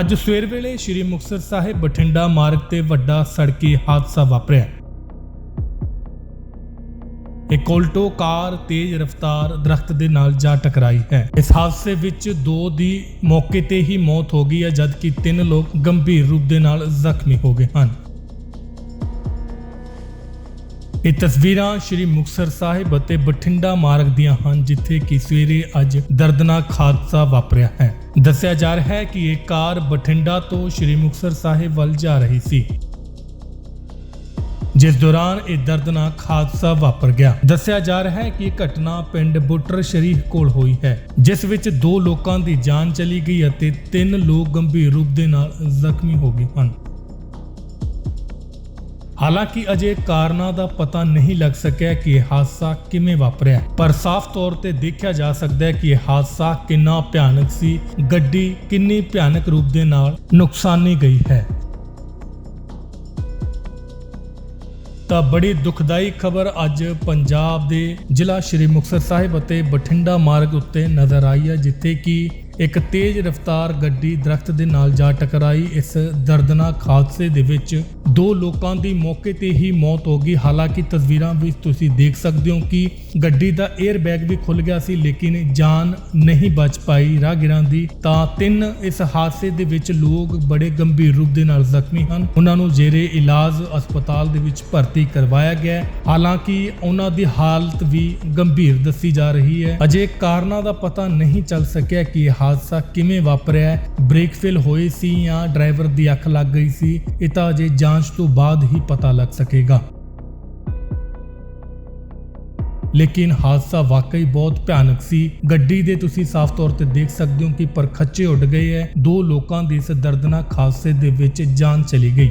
ਅੱਜ ਸਵੇਰ ਵੇਲੇ ਸ੍ਰੀ ਮੁਕਤਸਰ ਸਾਹਿਬ ਬਠਿੰਡਾ ਮਾਰਗ ਤੇ ਵੱਡਾ ਸੜਕੀ ਹਾਦਸਾ ਵਾਪਰਿਆ। ਇੱਕ ਉਲਟੋ ਕਾਰ ਤੇਜ਼ ਰਫ਼ਤਾਰ ਦਰਖਤ ਦੇ ਨਾਲ ਜਾ ਟਕਰਾਈ ਹੈ। ਇਸ ਹਾਦਸੇ ਵਿੱਚ ਦੋ ਦੀ ਮੌਕੇ ਤੇ ਹੀ ਮੌਤ ਹੋ ਗਈ ਹੈ, ਜਦਕਿ ਤਿੰਨ ਲੋਕ ਗੰਭੀਰ ਰੂਪ ਦੇ ਨਾਲ ਜ਼ਖਮੀ ਹੋ ਗਏ ਹਨ। ਇਹ ਤਸਵੀਰਾਂ ਸ਼੍ਰੀ ਮੁਕਤਸਰ ਸਾਹਿਬ ਅਤੇ ਬਠਿੰਡਾ ਮਾਰਗ ਦੀਆਂ ਹਨ, ਜਿੱਥੇ ਕਿ ਸਵੇਰੇ ਅੱਜ ਦਰਦਨਾਕ ਹਾਦਸਾ ਵਾਪਰਿਆ ਹੈ। ਦੱਸਿਆ ਜਾ ਰਿਹਾ ਹੈ ਕਿ ਇਹ ਕਾਰ ਬਠਿੰਡਾ ਤੋਂ ਸ਼੍ਰੀ ਮੁਕਤਸਰ ਸਾਹਿਬ ਵੱਲ ਜਾ ਰਹੀ ਸੀ। ਜਿਸ ਦੌਰਾਨ ਇਹ ਦਰਦਨਾਕ ਹਾਦਸਾ ਵਾਪਰ ਗਿਆ। ਦੱਸਿਆ ਜਾ ਰਿਹਾ ਹੈ ਕਿ ਇਹ ਘਟਨਾ ਪਿੰਡ ਬੁੱਟਰ ਸ਼ਰੀਫ ਕੋਲ ਹੋਈ ਹੈ, ਜਿਸ ਵਿੱਚ ਦੋ ਲੋਕਾਂ ਦੀ ਜਾਨ ਚਲੀ ਗਈ ਅਤੇ ਤਿੰਨ ਲੋਕ ਗੰਭੀਰ ਰੂਪ ਦੇ ਨਾਲ ਜ਼ਖਮੀ ਹੋ ਗਏ ਹਨ। ਹਾਲਾਂਕਿ ਅਜੇ ਕਾਰਨਾਂ ਦਾ ਪਤਾ ਨਹੀਂ ਲੱਗ ਸਕਿਆ ਕਿ ਹਾਦਸਾ ਕਿਵੇਂ ਵਾਪਰਿਆ ਪਰ ਸਾਫ਼ ਤੌਰ ਤੇ ਦੇਖਿਆ ਜਾ ਸਕਦਾ ਹੈ ਕਿ ਇਹ ਹਾਦਸਾ ਕਿੰਨਾ ਭਿਆਨਕ ਸੀ, ਗੱਡੀ ਕਿੰਨੀ ਭਿਆਨਕ ਰੂਪ ਦੇ ਨਾਲ ਨੁਕਸਾਨੀ ਗਈ ਹੈ। ਤਾਂ ਬੜੀ ਦੁਖਦਾਈ ਖਬਰ ਅੱਜ ਪੰਜਾਬ ਦੇ ਜ਼ਿਲ੍ਹਾ ਸ਼੍ਰੀ ਮੁਕਤਸਰ ਸਾਹਿਬ ਅਤੇ ਬਠਿੰਡਾ ਮਾਰਗ ਉੱਤੇ ਨਜ਼ਰ ਆਈ ਹੈ, ਜਿੱਥੇ ਕਿ ਇੱਕ ਤੇਜ਼ ਰਫ਼ਤਾਰ ਗੱਡੀ ਦਰਖਤ ਦੇ ਨਾਲ ਜਾ ਟਕਰਾਈ। ਇਸ ਦਰਦਨਾਕ ਹਾਦਸੇ ਦੇ ਵਿੱਚ ਦੋ ਲੋਕਾਂ ਦੀ ਮੌਕੇ ਤੇ ਹੀ ਮੌਤ ਹੋ ਗਈ। ਹਾਲਾਂਕਿ ਤਸਵੀਰਾਂ ਵਿੱਚ ਤੁਸੀਂ ਦੇਖ ਸਕਦੇ ਹੋ ਕਿ ਗੱਡੀ ਦਾ 에ਅਰ ਬੈਗ ਵੀ ਖੁੱਲ ਗਿਆ ਸੀ, ਲੇਕਿਨ ਜਾਨ ਨਹੀਂ ਬਚ ਪਾਈ। ਰਾਹਗੀਰਾਂ ਦੀ ਤਾਂ ਤਿੰਨ ਇਸ ਹਾਦਸੇ ਦੇ ਵਿੱਚ ਲੋਕ ਬੜੇ ਗੰਭੀਰ ਰੂਪ ਦੇ ਨਾਲ ਜ਼ਖਮੀ ਹਨ। ਉਹਨਾਂ ਨੂੰ ਜੇਰੇ ਇਲਾਜ ਹਸਪਤਾਲ ਦੇ ਵਿੱਚ ਭਰਤੀ ਕਰਵਾਇਆ ਗਿਆ ਹਾਲਾਂਕਿ ਉਹਨਾਂ ਦੀ ਹਾਲਤ ਵੀ ਗੰਭੀਰ ਦੱਸੀ ਜਾ ਰਹੀ ਹੈ। ਅਜੇ ਕਾਰਨਾਂ ਦਾ ਪਤਾ ਨਹੀਂ ਚੱਲ ਸਕਿਆ ਕਿ ਹਾਦਸਾ ਕਿਵੇਂ ਵਾਪਰਿਆ? ਬ੍ਰੇਕ ਫੇਲ ਹੋਏ ਸੀ ਜਾਂ ਡਰਾਈਵਰ ਦੀ ਅੱਖ ਲੱਗ ਗਈ ਸੀ? ਇਹ ਤਾਂ ਅਜੇ ਜਾਂਚ ਤੋਂ ਬਾਅਦ ਹੀ ਪਤਾ ਲੱਗ ਸਕੇਗਾ। ਲੇਕਿਨ ਹਾਦਸਾ ਵਾਕਈ ਬਹੁਤ ਭਿਆਨਕ ਸੀ। ਗੱਡੀ ਦੇ ਤੁਸੀਂ ਸਾਫ਼ ਤੌਰ ਤੇ ਦੇਖ ਸਕਦੇ ਹੋ ਕਿ ਪਰਖੱਚੇ ਉੱਡ ਗਏ ਹੈ ਦੋ ਲੋਕਾਂ ਦੀ ਇਸ ਦਰਦਨਾਕ ਹਾਦਸੇ ਦੇ ਵਿੱਚ ਜਾਨ ਚਲੀ ਗਈ।